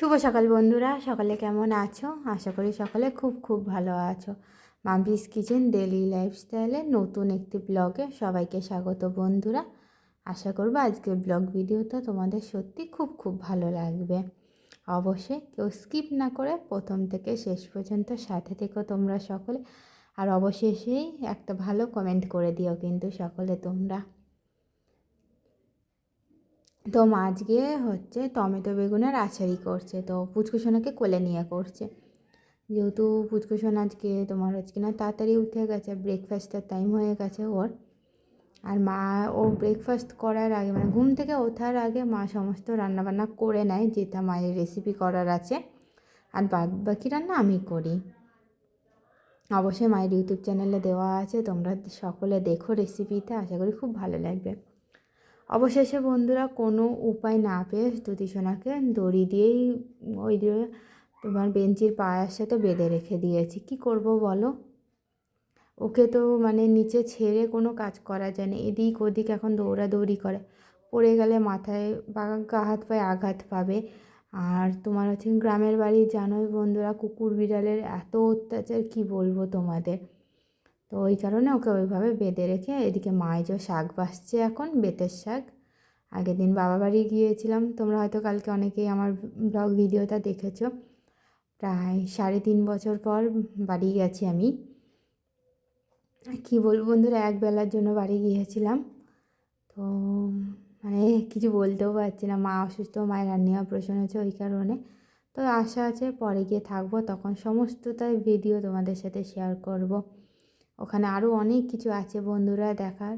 শুভ সকাল বন্ধুরা, সকালে কেমন আছো? আশা করি সকলে খুব খুব ভালো আছো। মাম্পিস কিচেন ডেলি লাইফস্টাইলে নতুন একটি ব্লগে সবাইকে স্বাগত বন্ধুরা। আশা করব আজকের ব্লগ ভিডিওটা তোমাদের সত্যি খুব খুব ভালো লাগবে। অবশ্যই কেউ স্কিপ না করে প্রথম থেকে শেষ পর্যন্ত সাথে থেকেও তোমরা সকলে। আর অবশেষেই একটা ভালো কমেন্ট করে দিও কিন্তু সকলে তোমরা। তো মা আজকে হচ্ছে টমেটো বেগুনের আচারি করছে, তো পুচকুসোনাকে কোলে নিয়ে করছে। যেহেতু পুচকুসোন আজকে তোমার আজকে না তাড়াতাড়ি উঠে গেছে ব্রেকফাস্টের টাইম হয়ে গেছে ওর। আর মা, ও ব্রেকফাস্ট করার আগে মানে ঘুম থেকে ওঠার আগে মা সমস্ত রান্নাবান্না করে নেয়, যেটা মায়ের রেসিপি করার আছে। আর বাদ বাকি রান্না আমি করি। অবশ্যই মায়ের ইউটিউব চ্যানেলে দেওয়া আছে, তোমরা সকলে দেখো রেসিপিটা আশা করি খুব ভালো লাগবে। অবশেষে বন্ধুরা কোনো উপায় না পেয়ে স্তুতিসোনাকে দড়ি দিয়েই ওই তোমার বেঞ্চির পায়ের সাথে বেঁধে রেখে দিয়েছি। কি করব বলো? ওকে তো মানে নিচে ছেড়ে কোনো কাজ করা যায় না। এদিক ওদিক এখন দৌড়াদৌড়ি করে। পড়ে গেলে মাথায় বা গা হাত পায়ে আঘাত পাবে। আর তোমার হচ্ছে গ্রামের বাড়ি, জানোই বন্ধুরা কুকুর বিড়ালের এত অত্যাচার, কি বলব তোমাদের? তো ওই কারণে ওকে ওইভাবে বেঁধে রেখে এদিকে মায়ের যে শাক বাসছে এখন, বেতের শাক। আগের দিন বাবা বাড়ি গিয়েছিলাম, তোমরা হয়তো কালকে অনেকেই আমার ব্লগ ভিডিওটা দেখেছ। প্রায় সাড়ে তিন বছর পর বাড়ি গেছি আমি। কি বলব বন্ধুরা এক বেলার জন্য বাড়ি গিয়েছিলাম। তো মানে কিছু বলতেও পারছি না, মা অসুস্থ, মায়ের রান্নি অপারেশন হয়েছে ওই কারণে। তো আশা আছে পরে গিয়ে থাকব, তখন সমস্তটাই ভিডিও তোমাদের সাথে শেয়ার করব। ওখানে আরও অনেক কিছু আছে বন্ধুরা দেখার।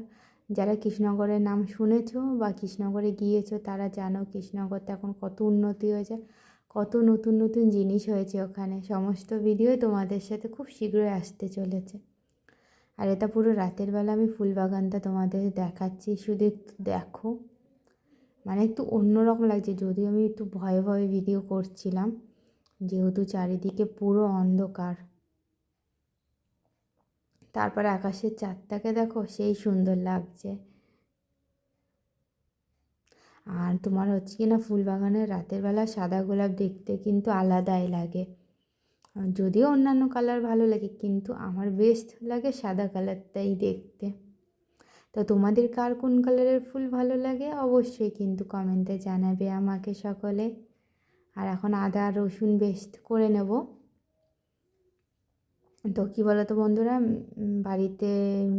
যারা কৃষ্ণনগরের নাম শুনেছো বা কৃষ্ণনগরে গিয়েছো, তারা জানো কৃষ্ণনগরতে এখন কত উন্নতি হয়েছে, কত নতুন নতুন জিনিস হয়েছে ওখানে। সমস্ত ভিডিও তোমাদের সাথে খুব শীঘ্রই আসতে চলেছে। আর এটা পুরো রাতের বেলা আমি ফুলবাগানটা তোমাদের দেখাচ্ছি, শুধু একটু দেখো। মানে একটু অন্যরকম লাগছে, যদিও আমি একটু ভয়ে ভয়ে ভিডিও করছিলাম, যেহেতু চারিদিকে পুরো অন্ধকার। তারপরে আকাশের চাঁদটাকে দেখো, সেই সুন্দর লাগছে। আর তোমার হচ্ছে কি না ফুলবাগানের রাতের বেলা সাদা গোলাপ দেখতে কিন্তু আলাদাই লাগে। যদিও অন্যান্য কালার ভালো লাগে, কিন্তু আমার বেস্ট লাগে সাদা কালারটাই দেখতে। তো তোমাদের কার কোন কালারের ফুল ভালো লাগে অবশ্যই কিন্তু কমেন্টে জানাবে আমাকে সকলে। আর এখন আদা রসুন বেস্ট করে নেব। তো কী বলো তো বন্ধুরা বাড়িতে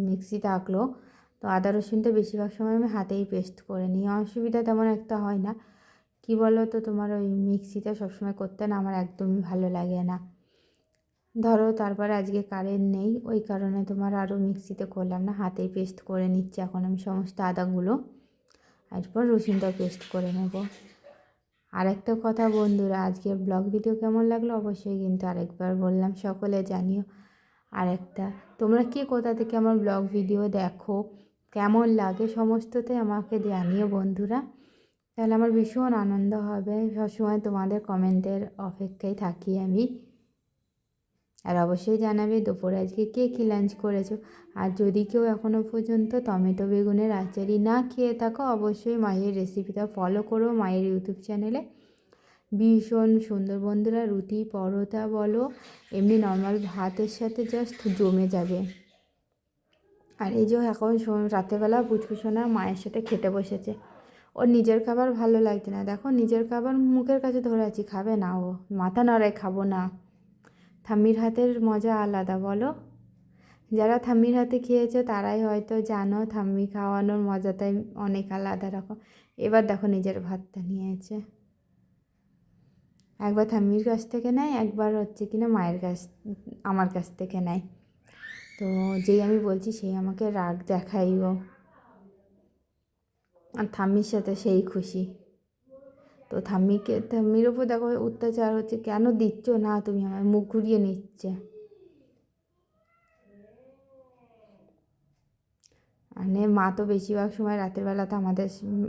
মিক্সি থাকল, তো আদা রসুনটা বেশিরভাগ সময় আমি হাতেই পেস্ট করে নিই। অসুবিধা তেমন একটা হয় না। কি বলো তো তোমার ওই মিক্সিটা সবসময় করতে না আমার একদমই ভালো লাগে না। ধরো তারপরে আজকে কারেন্ট নেই, ওই কারণে তোমার আরও মিক্সিতে করলাম না, হাতেই পেস্ট করে নিচ্ছি। এখন আমি সমস্ত আদাগুলো, এরপর রসুনটা পেস্ট করে নেব। আর একটা কথা বন্ধুরা, আজকের ব্লগ ভিডিও কেমন লাগল অবশ্যই কিন্তু আরেকবার বললাম সকলে জানিও। আর একটা তোমরা কে কোথা থেকে আমার ব্লগ ভিডিও দেখো, কেমন লাগে সমস্ততে আমাকে জানিও বন্ধুরা। তাহলে আমার ভীষণ আনন্দ হবে, সবসময় তোমাদের কমেন্টের অপেক্ষায় থাকি আমি। আর অবশ্যই জানাবে দুপুরে আজকে কে কী লাঞ্চ করেছ। আর যদি কেউ এখনও পর্যন্ত টমেটো বেগুনের আচারি না খেয়ে থাকো, অবশ্যই মায়ের রেসিপিটা ফলো করো মায়ের ইউটিউব চ্যানেলে ভীষণ সুন্দর বন্ধুরা, রুটি, পরোটা বলো, এমনি নর্মাল ভাতের সাথে জাস্ট জমে যাবে। আর এই যে এখন রাতেরবেলা পুচকুসোনা মায়ের সাথে খেতে বসেছে। ওর নিজের খাবার ভালো লাগছে না। দেখো নিজের খাবার মুখের কাছে ধরে আছি, খাবে না ও। মাথা নড়ায় খাব না। ঠাম্মির হাতের মজা আলাদা, বলো? যারা ঠাম্মির হাতে খেয়েছো, তারাই হয়তো জানো ঠাম্মি খাওয়ানোর মজাটাই অনেক আলাদা রকম। এবার দেখো নিজের ভাতটা নিয়েছে। একবার ঠাম্মির কাছ থেকে নেয়, একবার হচ্ছে কিনা মায়ের কাছ, আমার কাছ থেকে নেয়। তো যেই আমি বলছি, সেই আমাকে রাগ দেখাইও আর ঠাম্মির সাথে সেই খুশি। তো ঠাম্মিকে ঠাম্মির ওপর দেখো অত্যাচার হচ্ছে। কেন দিচ্ছ? না, তুমি আমার মুখ ঘুরিয়ে নিচ্ছে। মানে মা তো বেশিরভাগ সময় রাতের বেলা তো আমাদের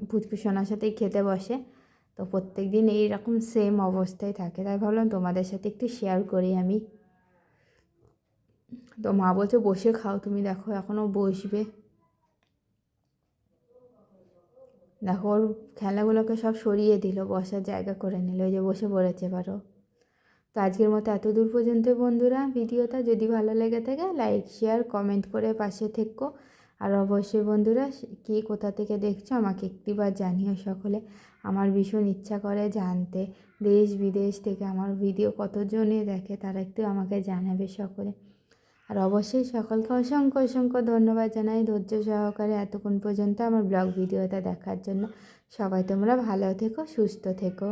পুচকুসোনার সাথেই খেতে বসে। তো প্রত্যেক দিন এইরকম সেম অবস্থায় থাকে। তাই ভাবলাম তোমাদের সাথে একটু শেয়ার করি আমি। তো মা বলছে, বসে খাও, তুমি দেখো এখনও বসবে। দেখো ওর খেলাগুলোকে সব সরিয়ে দিল, বসার জায়গা করে নিল ওই যে বসে পড়েছে পারো তো আজকের মতো এত দূর পর্যন্ত বন্ধুরা, ভিডিওটা যদি ভালো লেগে থাকে লাইক শেয়ার কমেন্ট করে পাশে থেকো। আর অবশ্যই বন্ধুরা, কে কোথা থেকে দেখছ আমাকে একটিবার জানিও সকলে। আমার ভীষণ ইচ্ছা করে জানতে, দেশ বিদেশ থেকে আমার ভিডিও কতজনে দেখে তারা একটু আমাকে জানাবে সকলে। আর অবশ্যই সকলকে অসংখ্য অসংখ্য ধন্যবাদ জানাই, ধৈর্য সহকারে এতক্ষণ পর্যন্ত আমার ব্লগ ভিডিওটা দেখার জন্য। সবাই তোমরা ভালো থেকো, সুস্থ থেকো।